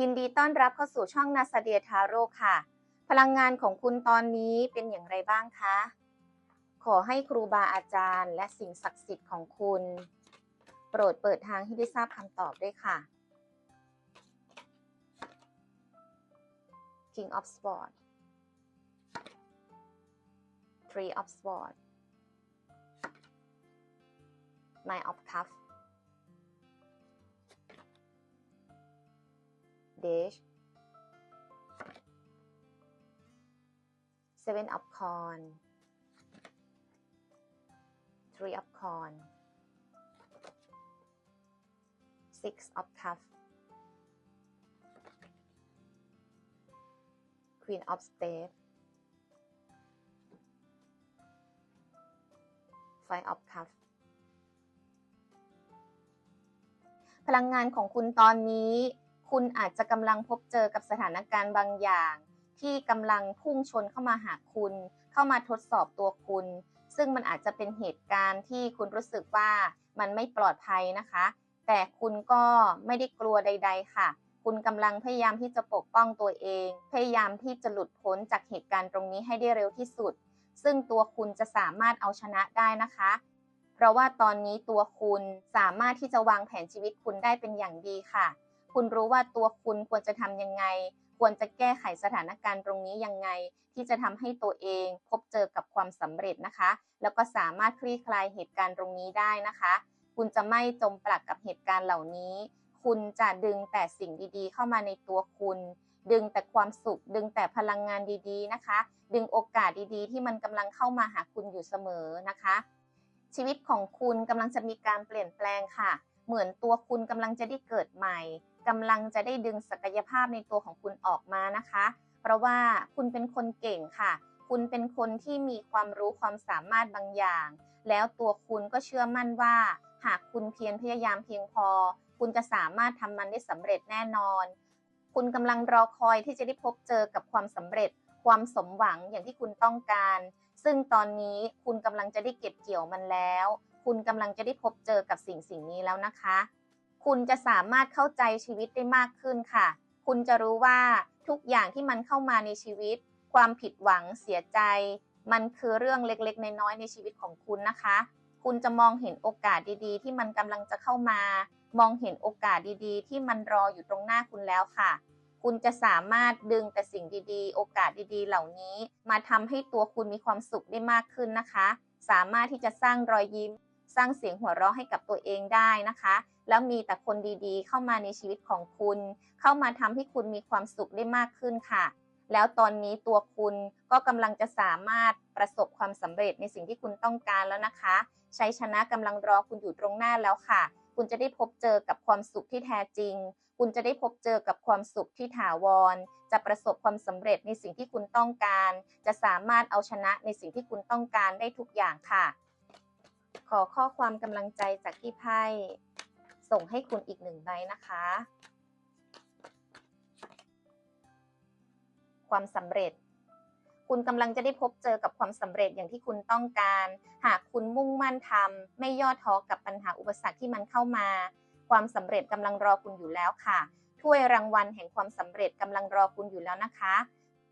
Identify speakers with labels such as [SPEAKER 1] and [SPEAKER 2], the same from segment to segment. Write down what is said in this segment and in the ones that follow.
[SPEAKER 1] ยินดีต้อนรับเข้าสู่ช่องนาซาเดียทาโร่ค่ะ พลังงานของคุณตอนนี้เป็นอย่างไรบ้างคะ ขอให้ครูบาอาจารย์ และสิ่งศักดิ์สิทธิ์ของคุณ โปรดเปิดทางให้ได้ทราบคำตอบด้วยค่ะ King of Swords Three of Swords Nine of Cups Dash Seven of Corn Three of Corn Six of Cups Queen of Spades Five of Cups พลังงานของคุณตอนนี้ คุณอาจจะกำลังพบเจอกับสถานการณ์บางอย่าง ที่กำลังพุ่งชนเข้ามาหาคุณ เข้ามาทดสอบตัวคุณ ซึ่งมันอาจจะเป็นเหตุการณ์ที่คุณรู้สึกว่ามันไม่ปลอดภัยนะคะ แต่คุณก็ไม่ได้กลัวใด ๆ ค่ะ คุณกำลังพยายามที่จะปกป้องตัวเอง พยายามที่จะหลุดพ้นจากเหตุการณ์ตรงนี้ให้ได้เร็วที่สุด ซึ่งตัวคุณจะสามารถเอาชนะได้นะคะเพราะว่าตอนนี้ตัวคุณสามารถที่จะวางแผนชีวิตคุณได้เป็นอย่างดีค่ะ คุณรู้ว่าตัวคุณควรจะทำยังไง ควรจะแก้ไขสถานการณ์ตรงนี้ยังไง ที่จะทำให้ตัวเองพบเจอกับความสำเร็จนะคะ แล้วก็สามารถคลี่คลายเหตุการณ์ตรงนี้ได้นะคะ คุณจะไม่จมปลักกับเหตุการณ์เหล่านี้ คุณจะดึงแต่สิ่งดีๆ เข้ามาในตัวคุณดึงแต่ความสุข ดึงแต่พลังงานดีๆนะคะ ดึงโอกาสดีๆ ที่มันกำลังเข้ามาหาคุณอยู่เสมอนะคะ ชีวิตของคุณกำลังจะมีการเปลี่ยนแปลงค่ะ เหมือนตัวคุณกำลังจะได้เกิดใหม่ กำลังจะได้ดึงศักยภาพในตัวของคุณออกมานะคะ เพราะว่าคุณเป็นคนเก่งค่ะ คุณเป็นคนที่มีความรู้ความสามารถบางอย่าง แล้วตัวคุณก็เชื่อมั่นว่า หากคุณเพียรพยายามเพียงพอ คุณจะสามารถทำมันได้สำเร็จแน่นอน คุณกำลังรอคอยที่จะได้พบเจอกับความสำเร็จ ความสมหวังอย่างที่คุณต้องการ ซึ่งตอนนี้คุณกำลังจะได้เก็บเกี่ยวมันแล้ว คุณกำลังจะได้พบเจอกับสิ่งสิ่งนี้แล้วนะคะ คุณจะสามารถเข้าใจชีวิตได้มากขึ้นค่ะ คุณจะรู้ว่าทุกอย่างที่มันเข้ามาในชีวิต ความผิดหวังเสียใจ มันคือเรื่องเล็กๆ น้อยๆในชีวิตของคุณนะคะ คุณจะมองเห็นโอกาสดีๆ ที่มันกำลังจะเข้ามา มองเห็นโอกาสดีๆ ที่มันรออยู่ตรงหน้าคุณแล้วค่ะ คุณจะสามารถดึงแต่สิ่งดีๆ โอกาสดีๆ เหล่านี้ มาทำให้ตัวคุณมีความสุขได้มากขึ้นนะคะ สามารถที่จะสร้างรอยยิ้ม สร้างเสียงหัวเราะให้กับตัวเองได้นะคะ แล้วมีแต่คนดีๆ เข้ามาในชีวิตของคุณ เข้ามาทำให้คุณมีความสุขได้มากขึ้นค่ะ แล้วตอนนี้ตัวคุณก็กำลังจะสามารถประสบความสำเร็จในสิ่งที่คุณต้องการแล้วนะคะชัยชนะกำลังรอคุณอยู่ตรงหน้าแล้วค่ะ คุณจะได้พบเจอกับความสุขที่แท้จริง คุณจะได้พบเจอกับความสุขที่ถาวร จะประสบความสำเร็จในสิ่งที่คุณต้องการ จะสามารถเอาชนะในสิ่งที่คุณต้องการได้ทุกอย่างค่ะ ขอข้อความกำลังใจจากที่ไพ่ส่งให้คุณอีกหนึ่งใบนะคะ ความสำเร็จ คุณกำลังจะได้พบเจอกับความสำเร็จอย่างที่คุณต้องการ หากคุณมุ่งมั่นทำไม่ย่อท้อกับปัญหาอุปสรรคที่มันเข้ามา ความสำเร็จกำลังรอคุณอยู่แล้วค่ะถ้วยรางวัลแห่งความสำเร็จกำลังรอคุณอยู่แล้วนะคะ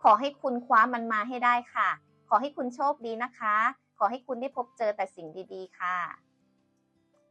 [SPEAKER 1] ขอให้คุณคว้ามันมาให้ได้ค่ะ ขอให้คุณโชคดีนะคะ ขอให้คุณได้พบเจอแต่สิ่งดีๆ ค่ะ